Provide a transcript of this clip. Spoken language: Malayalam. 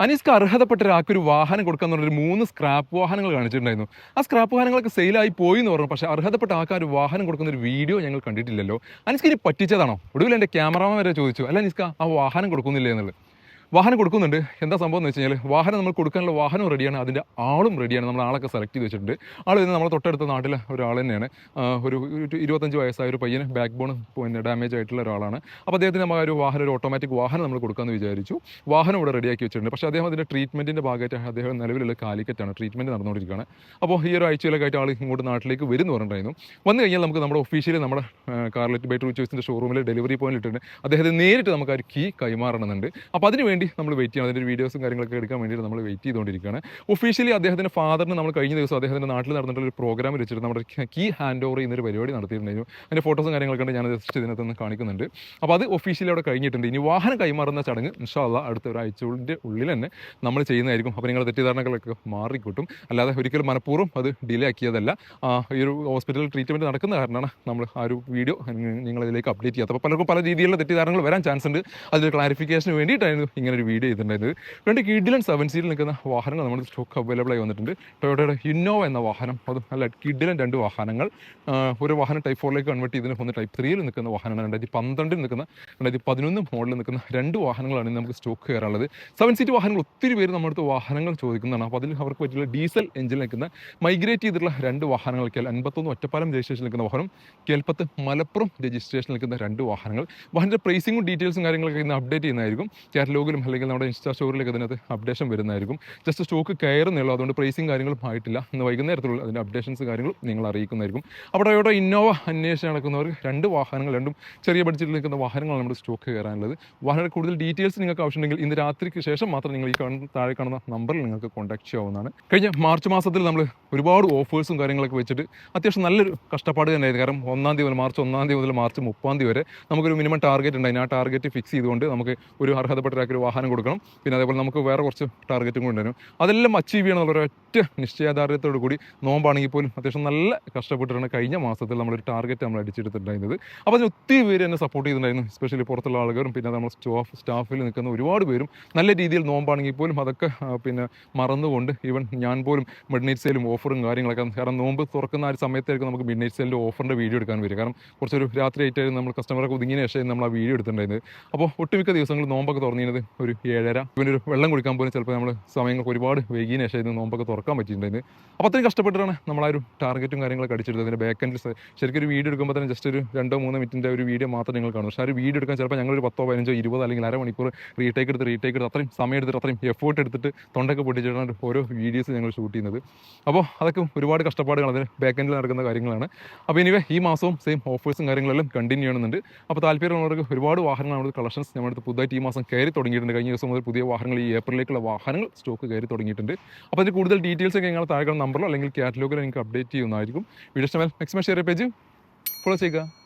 അനീസ്ക്ക് അർഹതപ്പെട്ട ഒരാൾക്ക് ഒരു വാഹനം കൊടുക്കാന്ന് പറഞ്ഞൊരു മൂന്ന് സ്ക്രാപ്പ് വാഹനങ്ങൾ കാണിച്ചിട്ടുണ്ടായിരുന്നു. ആ സ്ക്രാപ്പ് വാഹനങ്ങളൊക്കെ സെയിലായി പോയി എന്ന് പറഞ്ഞു. പക്ഷേ അർഹതപ്പെട്ട ആൾക്കാർ വാഹനം കൊടുക്കുന്ന ഒരു വീഡിയോ ഞങ്ങൾ കണ്ടിട്ടില്ലല്ലോ. അനീസ്ക്ക് ഇനി പറ്റിച്ചതാണോ? ഒടുവിൽ എന്റെ ക്യാമറാമാൻ വരെ ചോദിച്ചു. അല്ല അനീസ്ക ആ വാഹനം കൊടുക്കുന്നില്ലേ? എന്നുള്ളത്. വാഹനം കൊടുക്കുന്നുണ്ട്. എന്താ സംഭവം എന്ന് വെച്ച് കഴിഞ്ഞാൽ വാഹനം നമ്മൾ കൊടുക്കാനുള്ള വാഹനം റെഡിയാണ് അതിന്റെ ആളും റെഡിയാണ് നമ്മൾ ആളൊക്കെ സെലക്ട് ചെയ്ത് വെച്ചിട്ടുണ്ട്. ആൾ ഇന്ന് നമ്മളെ തൊട്ടടുത്ത നാട്ടിലെ ഒരാൾ തന്നെയാണ്. ഒരു ഇരുപത്തഞ്ച് വയസ്സായ ഒരു പയ്യന് ബാക്ക് ബോൺ പിന്നെ ഡാമേജ് ആയിട്ടുള്ള ഒരാളാണ്. അപ്പോൾ അദ്ദേഹത്തിന് നമ്മൾ ഒരു വാഹനം ഒരു ഓട്ടോമാറ്റിക് വാഹനം നമ്മൾ കൊടുക്കാമെന്ന് വിചാരിച്ചു. വാഹനം ഇവിടെ റെഡിയാക്കി വെച്ചിട്ടുണ്ട്. പക്ഷേ അദ്ദേഹം അതിന്റെ ട്രീറ്റ്മെന്റിന്റെ ഭാഗമായിട്ട് അദ്ദേഹം നിലവിലുള്ള കാലിക്കറ്റാണ്. ട്രീറ്റ്മെന്റ് നടന്നുകൊണ്ടിരിക്കുകയാണ്. അപ്പോൾ ഈ ഒരു ആഴ്ചയിലൊക്കെ ആയിട്ട് ആൾ ഇങ്ങോട്ട് നാട്ടിലേക്ക് വരുന്നു പറഞ്ഞിട്ടുണ്ടായിരുന്നു. വന്നു കഴിഞ്ഞാൽ നമുക്ക് നമ്മുടെ ഒഫീഷ്യലി നമ്മുടെ കാർലറ്റ് ബൈറ്റ് ചോയ്സിന്റെ ഷോറൂമിൽ ഡെലിവറി പോയിന്റ് ഇട്ടിട്ടുണ്ട്. അദ്ദേഹത്തെ നേരിട്ട് നമുക്ക് ആ ഒരു കീ കൈമാറണമെന്നുണ്ട്. അപ്പോൾ അതിന് വേണ്ടി നമ്മൾ വെയിറ്റ് ചെയ്യണം. അതിന്റെ വീഡിയോസും കാര്യങ്ങളൊക്കെ എടുക്കാൻ വേണ്ടിയിട്ട് നമ്മൾ വെയിറ്റ് ചെയ്തുകൊണ്ടിരിക്കുകയാണ്. ഒഫീഷ്യലി അദ്ദേഹത്തിന്റെ ഫാദറിന് നമ്മൾ കഴിഞ്ഞ ദിവസം അദ്ദേഹത്തിന്റെ നാട്ടിൽ നടന്നിട്ടുള്ള ഒരു പ്രോഗ്രാം വെച്ചിട്ട് നമ്മുടെ കീ ഹാൻഡ് ഓവർ ചെയ്യുന്ന ഒരു പരിപാടി നടത്തിയിട്ടുണ്ടായിരുന്നു. അതിന്റെ ഫോട്ടോസും കാര്യങ്ങളൊക്കെ ഉണ്ട് ഞാൻ ജസ്റ്റ് ഇതിനകത്ത് നിന്ന് കാണിക്കുന്നുണ്ട്. അപ്പോൾ അത് ഒഫീഷ്യലി അവിടെ കഴിഞ്ഞിട്ടുണ്ട്. ഇനി വാഹനം കൈമാറുന്ന ചടങ്ങ് ഇൻഷാല്ല അടുത്ത ഒരാഴ്ചയുടെ ഉള്ളിൽ തന്നെ നമ്മൾ ചെയ്യുന്നതായിരിക്കും. അപ്പോൾ നിങ്ങളുടെ തെറ്റിദ്ധാരണകളൊക്കെ മാറിക്കിട്ടും. അല്ലാതെ ഒരിക്കലും മനഃപൂർവം അത് ഡിലേ ആക്കിയതല്ല. ഈ ഒരു ഹോസ്പിറ്റൽ ട്രീറ്റ്മെന്റ് നടക്കുന്ന കാരണമാണ് നമ്മൾ ആ ഒരു വീഡിയോ നിങ്ങളിതിലേക്ക് അപ്ഡേറ്റ് ചെയ്യാത്തത്. അപ്പോൾ പലർക്കും പല രീതിയിലുള്ള തെറ്റിദ്ധാരണകൾ വരാൻ ചാൻസ് ഉണ്ട്. അതിൽ ക്ലാരിഫിക്കേഷന് വേണ്ടിയിട്ടായിരുന്നു ഇങ്ങനെ ഒരു വീഡിയോ ചെയ്തിട്ടുണ്ടായത്. രണ്ട് കിഡിലൻ സെവൻ സീറ്റിൽ നിൽക്കുന്ന വാഹനങ്ങൾ നമ്മുടെ സ്റ്റോക്ക് അവൈലബിൾ ആയി വന്നിട്ടുണ്ട്. ടൊയോട്ടയുടെ ഇന്നോവ എന്ന വാഹനം അതും നല്ല കിഡിലൻ രണ്ട് വാഹനങ്ങൾ. ഒരു വാഹനം ടൈപ്പ് ഫോറിലേക്ക് കൺവേർട്ട് ചെയ്തിന് ഒന്ന് ടൈപ്പ് ത്രീയിൽ നിൽക്കുന്ന വാഹനമാണ്. രണ്ടായിരത്തി പന്ത്രണ്ടിൽ നിൽക്കുന്ന രണ്ടായിരത്തി പതിനൊന്ന് മോഡലിൽ നിൽക്കുന്ന രണ്ട് വാഹനങ്ങളാണ് നമുക്ക് സ്റ്റോക്ക് കയറാനുള്ളത്. സെവൻ സീറ്റ് വാഹനങ്ങൾ ഒത്തിരി പേര് നമ്മുടെ അടുത്ത് വാഹനങ്ങൾ ചോദിക്കുന്നതാണ്. അപ്പോൾ അതിൽ അവർക്ക് പറ്റിയുള്ള ഡീസൽ എഞ്ചിൽ നിൽക്കുന്ന മൈഗ്രേറ്റ് ചെയ്തിട്ടുള്ള രണ്ട് വാഹനങ്ങൾ കെ അൻപത്തൊന്ന് ഒറ്റപ്പാലം രജിസ്ട്രേഷൻ നിൽക്കുന്ന വാഹനം കേൽപ്പത്ത് മലപ്പുറം രജിസ്ട്രേഷൻ നിൽക്കുന്ന രണ്ട് വാഹനങ്ങൾ. വാഹനത്തിന്റെ പ്രൈസിങ്ങും ഡീറ്റെയിൽസും കാര്യങ്ങളൊക്കെ ഇന്ന് അപ്ഡേറ്റ് ചെയ്യുന്നതായിരിക്കും. കാറ്റലോഗിലും അല്ലെങ്കിൽ നമ്മുടെ ഇൻസ്റ്റാ സ്റ്റോറിലേക്ക് അതിനകത്ത് അപ്ഡേഷൻ വരുന്നതായിരിക്കും. ജസ്റ്റ് സ്റ്റോക്ക് കയറുന്നുള്ളൂ അതുകൊണ്ട് പ്രൈസിങ് കാര്യങ്ങളും ആയിട്ടില്ല. ഇന്ന് വൈകുന്നേരത്തുള്ള അതിന്റെ അപ്ഡേഷൻസ് കാര്യങ്ങളും നിങ്ങൾ അറിയിക്കുന്നതായിരിക്കും. അവിടെ ഇവിടെ ഇന്നോവ അന്വേഷിച്ച് നടക്കുന്നവർ രണ്ട് വാഹനങ്ങൾ രണ്ടും ചെറിയ ബഡ്ജറ്റിൽ നിൽക്കുന്ന വാഹനങ്ങളാണ് നമ്മുടെ സ്റ്റോക്ക് കയറാനുള്ളത്. വാഹനങ്ങളുടെ കൂടുതൽ ഡീറ്റെയിൽസ് നിങ്ങൾക്ക് ആവശ്യമുണ്ടെങ്കിൽ ഇന്ന് രാത്രിക്ക് ശേഷം മാത്രം നിങ്ങൾ ഈ താഴെ കാണുന്ന നമ്പറിൽ നിങ്ങൾക്ക് കോൺടാക്ട് ചെയ്യാവുന്നതാണ്. കഴിഞ്ഞ മാർച്ച് മാസത്തിൽ നമ്മൾ ഒരുപാട് ഓഫേഴ്സും കാര്യങ്ങളൊക്കെ വെച്ചിട്ട് അത്യാവശ്യം നല്ലൊരു കഷ്ടപ്പാട് തന്നെയായിരുന്നു. കാരണം ഒന്നാം തീയതി മുതൽ മാർച്ച് ഒന്നാം തീയതി മുതൽ മാർച്ച് മുപ്പാം തീയതി വരെ നമുക്കൊരു മിനിമം ടാർഗറ്റ് ഉണ്ടായിരുന്നു. ആ ടാർഗറ്റ് ഫിക്സ് ചെയ്തുകൊണ്ട് നമുക്ക് ഒരു അർഹതപ്പെട്ട ഒരാൾക്ക് വാഹനം കൊടുക്കണം. പിന്നെ അതേപോലെ നമുക്ക് വേറെ കുറച്ച് ടാർഗറ്റും ഉണ്ടായിരുന്നു അതെല്ലാം അച്ചീവ് ചെയ്യണം എന്നുള്ള ഒരൊറ്റ നിശ്ചയദാർഢ്യത്തോടു കൂടി നോമ്പാണെങ്കിൽ പോലും അത്യാവശ്യം നല്ല കഷ്ടപ്പെട്ടിട്ടാണ് കഴിഞ്ഞ മാസത്തിൽ നമ്മളൊരു ടാർഗറ്റ് നമ്മൾ അടിച്ചെടുത്തിട്ടുണ്ടായിരുന്നത് അപ്പോൾ അതിന് ഒത്തിരി പേര് എന്നെ സപ്പോർട്ട് ചെയ്തിട്ടുണ്ടായിരുന്നു. എസ്പെഷ്യലി പുറത്തുള്ള ആളുകളും പിന്നെ നമ്മൾ സ്റ്റാഫ് സ്റ്റാഫിൽ നിൽക്കുന്ന ഒരുപാട് പേരും. നല്ല രീതിയിൽ നോമ്പാണെങ്കിൽ പോലും അതൊക്കെ പിന്നെ മറന്നുകൊണ്ട് ഈവൻ ഞാൻ പോലും മിഡ് നൈറ്റ് സെയിലും ഓഫറും കാര്യങ്ങളൊക്കെ കാരണം നോമ്പ് തുറക്കുന്ന ആ ഒരു സമയത്തായിരിക്കും നമുക്ക് മിഡ് നൈറ്റ് സെയിലിന്റെ ഓഫറിന്റെ വീഡിയോ എടുക്കാൻ വരും കാരണം കുറച്ചൊരു രാത്രി ആയിട്ടായിരുന്നു നമ്മൾ കസ്റ്റമറൊക്കെ ഒതുങ്ങിയ ശേഷം നമ്മൾ ആ വീഡിയോ എടുത്തിട്ടുണ്ടായിരുന്നത്. അപ്പോൾ ഒട്ടുമിക്ക ദിവസങ്ങൾ നോമ്പൊക്കെ തുറന്നിരുന്നത് ഒരു ഏഴര. ഇവനൊരു വെള്ളം കുടിക്കാൻ പോലും ചിലപ്പോൾ നമ്മൾ സമയങ്ങൾക്ക് ഒരുപാട് വൈകിയതിന് ശേഷം ഇത് നോമ്പൊക്കെ തുറക്കാൻ പറ്റിയിട്ടുണ്ടായിരുന്നു അപ്പോൾ അത്രയും കഷ്ടപ്പെട്ടിട്ടാണ് നമ്മളൊരു ഒരു ടാർഗറ്റും കാര്യങ്ങളൊക്കെ അടിച്ചെടുത്തത്. അതിന്റെ ബാക്ക് ശരിക്കും ഒരു വീഡിയോ എടുക്കുമ്പോൾ തന്നെ ജസ്റ്റ് ഒരു രണ്ടോ മൂന്നോ മിനിറ്റിന്റെ ഒരു വീഡിയോ മാത്രം നിങ്ങൾ കാണും. പക്ഷേ ആ ഒരു വീഡിയോ എടുക്കാൻ ചിലപ്പോൾ ഞങ്ങളൊരു പത്തോ പതിനഞ്ചോ ഇരുപതോ അല്ലെങ്കിൽ അരമണിക്കൂർ റീടേക്ക് എടുത്ത് റീടേക്ക് എടുത്ത് അത്രയും സമയം എടുത്തിട്ട് അത്രയും എഫേർട്ട് എടുത്തിട്ട് തൊണ്ടൊക്കെ പൊട്ടിച്ചിട്ടാണ് ഓരോ വീഡിയോസ് ഞങ്ങൾ ഷൂട്ട് ചെയ്യുന്നത്. അപ്പോൾ അതൊക്കെ ഒരുപാട് കഷ്ടപ്പാടുകൾ അതിന് ബാക്ക് എൻഡിൽ നടക്കുന്ന കാര്യങ്ങളാണ്. അപ്പോൾ ഇനിവേ ഈ മാസവും സെയിം ഓഫേഴ്സും കാര്യങ്ങളെല്ലാം കണ്ടിന്യൂ ചെയ്യുന്നുണ്ട് അപ്പോൾ താല്പര്യമുള്ളവർക്ക് ഒരുപാട് വാഹനങ്ങൾ നമ്മുടെ കളക്ഷൻസ് നമ്മുടെ പുതുതായിട്ട് ഈ മാസം കയറി തുടങ്ങിയിട്ടുണ്ട് കഴിഞ്ഞ ദിവസം മുതൽ പുതിയ വാഹനങ്ങൾ ഈ ഏപ്രിലേക്കുള്ള വാഹനങ്ങൾ സ്റ്റോക്ക് കയറി തുടങ്ങിയിട്ടുണ്ട്. അപ്പോൾ അതിന് കൂടുതൽ ഡീറ്റെയിൽസ് ഒക്കെ നിങ്ങൾ താഴെ നമ്പറിലോ അല്ലെങ്കിൽ കാറ്റലോഗിലോ നിങ്ങൾക്ക് അപ്ഡേറ്റ് ചെയ്യുന്നതായിരിക്കും. വീഡിയോ ഇഷ്ടമായി മാക്സിമം ഷെയർ പേജ് ഫോളോ ചെയ്യുക.